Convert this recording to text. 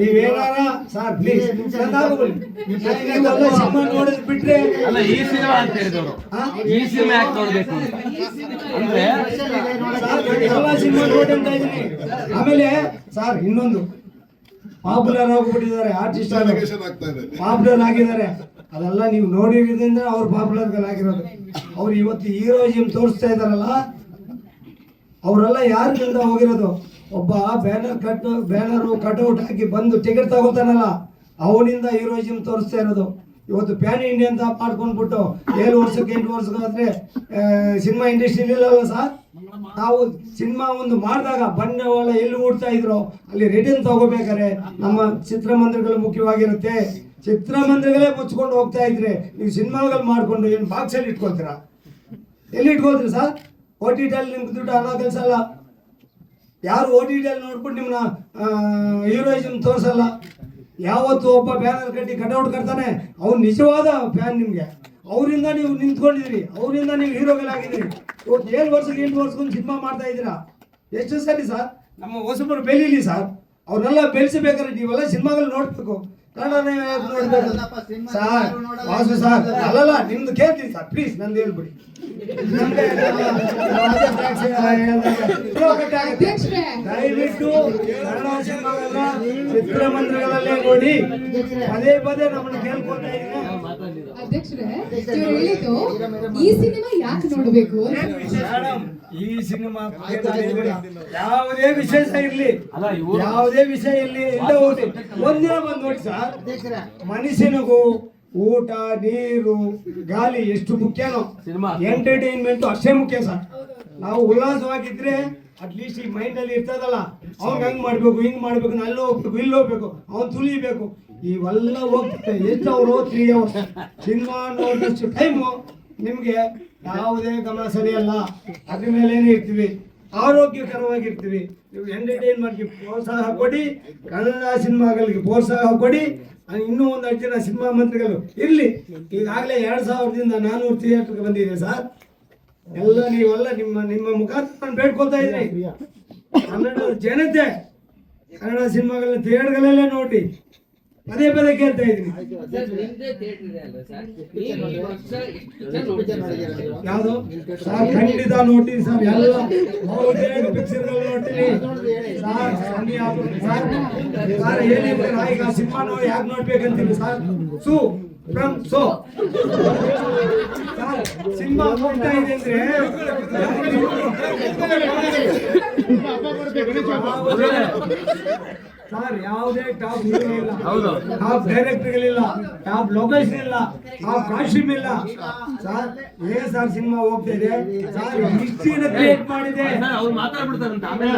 ನೀವೇನಾರ? Sir please cinema ನೋಡಿದ್ ಬಿಟ್ರೆ ಅಲ್ಲ ಈ ಸಿನಿಮಾ ಅಂತ ಹೇಳಿದವರು. ಈ ಸಿನಿಮಾ ಯಾಕೆ ನೋಡ್ಬೇಕು ಅಂತ. ಅಂದ್ರೆ ಸರ್, ಎಲ್ಲ ಸಿನಿಮಾ ನೋಡಿ ಅಂತ ಆಮೇಲೆ ಸರ್ ಇನ್ನೊಂದು. ಪಾಪ್ಯುಲರ್ ಆಗಿಬಿಟ್ಟಿದ್ದಾರೆ ಆರ್ಟಿಸ್ಟ್ ಆಗ್ತಾ ಇದೆ. ಪಾಪ್ಯುಲರ್ ಆಗಿದ್ದಾರೆ. ಅದೆಲ್ಲ ನೀವು ನೋಡಿದ್ರಿಂದ ಅವ್ರು ಪಾಪ್ಯುಲರ್ ಆಗಿರೋದು. ಅವ್ರು ಇವತ್ತು ಹೀರೋಯಿಸಮ್ ತೋರಿಸ್ತಾ ಇದಾರಲ್ಲ ಅವರೆಲ್ಲ ಯಾರಿಂದ ಹೋಗಿರೋದು? ಒಬ್ಬ ಬ್ಯಾನರ್ ಕಟ್ ಬ್ಯಾನರು ಕಟ್ಔಟ್ ಹಾಕಿ ಬಂದು ಟಿಕೆಟ್ ತಗೋತಾನಲ್ಲ, ಅವನಿಂದ ಹೀರೋಯಿಸಮ್ ತೋರಿಸ್ತಾ ಇರೋದು. ಇವತ್ತು ಪ್ಯಾನ್ ಇಂಡಿಯಾ ಅಂತ ಮಾಡ್ಕೊಂಡ್ಬಿಟ್ಟು ಏಳು ವರ್ಷಕ್ಕೆ ಎಂಟು ವರ್ಷಕ್ಕಾದ್ರೆ ಸಿನಿಮಾ ಇಂಡಸ್ಟ್ರಿ ಇಲ್ಲಲ್ಲ ಸರ್ ನಾವು ಸಿನಿಮಾ ಒಂದು ಮಾಡಿದಾಗ ಬಂಡವಾಳ ಎಲ್ಲಿ ಹೂಡ್ತಾ ಇದ್ರು ಅಲ್ಲಿ ರಿಟರ್ನ್ ತಗೋಬೇಕಾರೆ ನಮ್ಮ ಚಿತ್ರಮಂದಿರಗಳು ಮುಖ್ಯವಾಗಿರುತ್ತೆ. ಚಿತ್ರಮಂದಿರಗಳೇ ಮುಚ್ಕೊಂಡು ಹೋಗ್ತಾ ಇದ್ರೆ ನೀವು ಸಿನಿಮಾಗಳು ಮಾಡಿಕೊಂಡು ಏನು ಬಾಕ್ಸಲ್ಲಿ ಇಟ್ಕೊಳ್ತೀರಾ? ಎಲ್ಲಿ ಇಟ್ಕೊಳ್ತೀರಿ ಸರ್ ಓ ಟಿ ಟಿಯಲ್ಲಿ ನಿಮ್ಗೆ ದುಡ್ಡು ಅನ್ನೋ ಕೆಲಸ ಅಲ್ಲ. ಯಾರು ಓ ಟಿ ಟಿಯಲ್ಲಿ ನೋಡ್ಬಿಟ್ಟು ನಿಮ್ಮನ್ನ ಹೀರೋಯಿಸಮ್ ತೋರಿಸಲ್ಲ. ಯಾವತ್ತು ಒಬ್ಬ ಬ್ಯಾನರ್ ಕಟ್ಟಿ ಕಟೌಟ್ ಕಟ್ತಾನೆ ಅವ್ನು ನಿಜವಾದ ಫ್ಯಾನ್ ನಿಮಗೆ. ಅವರಿಂದ ನೀವು ನಿಂತ್ಕೊಂಡಿದ್ದೀರಿ ಅವರಿಂದ ನೀವು ಹೀರೋಗಳಾಗಿದ್ದೀರಿ ಇವತ್ತು ಏಳು ವರ್ಷಕ್ಕೆ ಎಂಟು ವರ್ಷಕ್ಕೊಂದು ಸಿನಿಮಾ ಮಾಡ್ತಾ ಇದ್ದೀರಾ? ಎಷ್ಟು ಸರಿ ಸರ್ ನಮ್ಮ ಹೊಸಬರು ಬೆಳೀಲಿ ಸರ್ ಅವ್ರನ್ನೆಲ್ಲ ಬೆಳೆಸಬೇಕಾದ್ರೆ ನೀವೆಲ್ಲ ಸಿನಿಮಾಗಳು ನೋಡ್ಬೇಕು. ವಾಸು ಸರ್ ಅಲ್ಲಲ್ಲ ನಿಮ್ದು ಕೇಳ್ತೀನಿ ಸರ್ ಪ್ಲೀಸ್ ನಂದು ಹೇಳ್ಬಿಡಿ. ದಯವಿಟ್ಟು ಸಿನಿಮಾಗಳನ್ನ ಚಿತ್ರಮಂದಿರಗಳಲ್ಲೇ ನೋಡಿ ಪದೇ ಪದೇ ನಮ್ಮನ್ನು ಕೇಳ್ಕೊತಾ ಇದ್ದೀನಿ. ಅಧ್ಯಕ್ಷರೇ ಇವ್ರು ಹೇಳಿದ್ದು ಈ ಸಿನಿಮಾ ಯಾಕೆ ನೋಡ್ಬೇಕು ಅಂತ. ಮೇಡಮ್, ಈ ಸಿನಿಮಾ ಯಾವುದೇ ವಿಶೇಷ ಇರ್ಲಿ ಯಾವುದೇ ವಿಷಯ ಇರ್ಲಿ ಒಂದಿನ ಬಂದು ನೋಡಿ ಸರ್ ಮನುಷ್ಯನಿಗೂ ಊಟ ನೀರು ಗಾಲಿ ಎಷ್ಟು ಮುಖ್ಯನೋ. ಸಿನಿಮಾ. ಎಂಟರ್ಟೈನ್ಮೆಂಟ್ ಅಷ್ಟೇ ಮುಖ್ಯ ಸರ್. ನಾವು ಉಲ್ಲಾಸವಾಗಿದ್ರೆ ಅಟ್ಲೀಸ್ಟ್ ಈ ಮೈಂಡ್ ಅಲ್ಲಿ ಇರ್ತದಲ್ಲ, ಅವ್ನ್ ಹಂಗ್ ಮಾಡಬೇಕು, ಹಿಂಗ್ ಮಾಡಬೇಕು ಅಲ್ಲಿ ಹೋಗ್ಬೇಕು, ಇಲ್ಲಿ ಹೋಗ್ಬೇಕು, ಅವ್ನು ತುಳಿಬೇಕು. ಇವೆಲ್ಲ ಹೋಗ್ತಾರೆ ಎಷ್ಟು ಅವರು ತ್ರೀ ಅವರ್ಸ್ ಸಿನಿಮಾ ನೋಡಿದಷ್ಟು ಟೈಮು ನಿಮಗೆ ಯಾವುದೇ ಗಮನ ಸರಿಯಲ್ಲ. ಅದ್ರ ಮೇಲೇನೆ ಇರ್ತೀವಿ? ಆರೋಗ್ಯಕರವಾಗಿರ್ತೀವಿ. ನೀವು ಎಂಟರ್ಟೈನ್ ಮಾಡಿ ಪ್ರೋತ್ಸಾಹ ಕೊಡಿ, ಕನ್ನಡ ಸಿನಿಮಾಗಳಿಗೆ ಪ್ರೋತ್ಸಾಹ ಕೊಡಿ ಇನ್ನೂ ಒಂದು ಜನ ಸಿನಿಮಾ ಮಂತ್ರಿಗಳು ಇರಲಿ. ಈಗಾಗಲೇ ಎರಡು ಸಾವಿರದಿಂದ ನಾನ್ನೂರು ಥಿಯೇಟ್ರಿಗೆ ಬಂದಿದೆ ಸರ್. ಎಲ್ಲ ನೀವೆಲ್ಲ ನಿಮ್ಮ ನಿಮ್ಮ ಮುಖಾಂತರ ನಾನು ಬೇಡ್ಕೊಳ್ತಾ ಇದ್ದೀನಿ. ಕನ್ನಡ ಜನತೆ ಕನ್ನಡ ಸಿನಿಮಾಗಳನ್ನ ಥಿಯೇಟರ್ಗಳಲ್ಲೇ ನೋಡಿ. ಪದೇ ಪದೇ ಕೇಳ್ತಾ ಇದ್ದೀನಿ. ಯಾವುದು? ಸರ್ ಖಂಡಿತ ನೋಡ್ತೀನಿ ಸರ್ ಎಲ್ಲ ಪಿಕ್ಚರ್ ಪಿಕ್ಚರ್ಗಳು ನೋಡ್ತೀನಿ. ಸರ್ ಸರ್ ಸರ್ ಏನಿಲ್ಲ ಈಗ ಸಿನಿಮಾ ನೋಡಿ ಯಾಕೆ ನೋಡ್ಬೇಕಂತೀನಿ sir? Su from So sir cinema ನೋಡ್ತಾ ಇದೆ ಅಂದ್ರೆ ಸರ್ ಯಾವುದೇ ಟಾಪ್ ಹೀರೋ ಇಲ್ಲ. ಹೌದು. ಟಾಪ್ ಡೈರೆಕ್ಟರ್ಗಳಿಲ್ಲ. ಟಾಪ್ ಲೊಕೇಶನ್ ಇಲ್ಲ. ಟಾಪ್ ಕಾಸ್ಟ್ಯೂಮ್ ಇಲ್ಲ. ಸರ್ ಏ ಸರ್ ಸಿನಿಮಾ ಹೋಗ್ತಾ ಇದೆ? ಸರ್ ಹಿಸ್ಟ್ರಿನ ಕ್ರಿಯೇಟ್ ಮಾಡಿದೆ? ಅವ್ರು ಮಾತಾಡ್ಬಿಡ್ತಾರಂತ. ಆಮೇಲೆ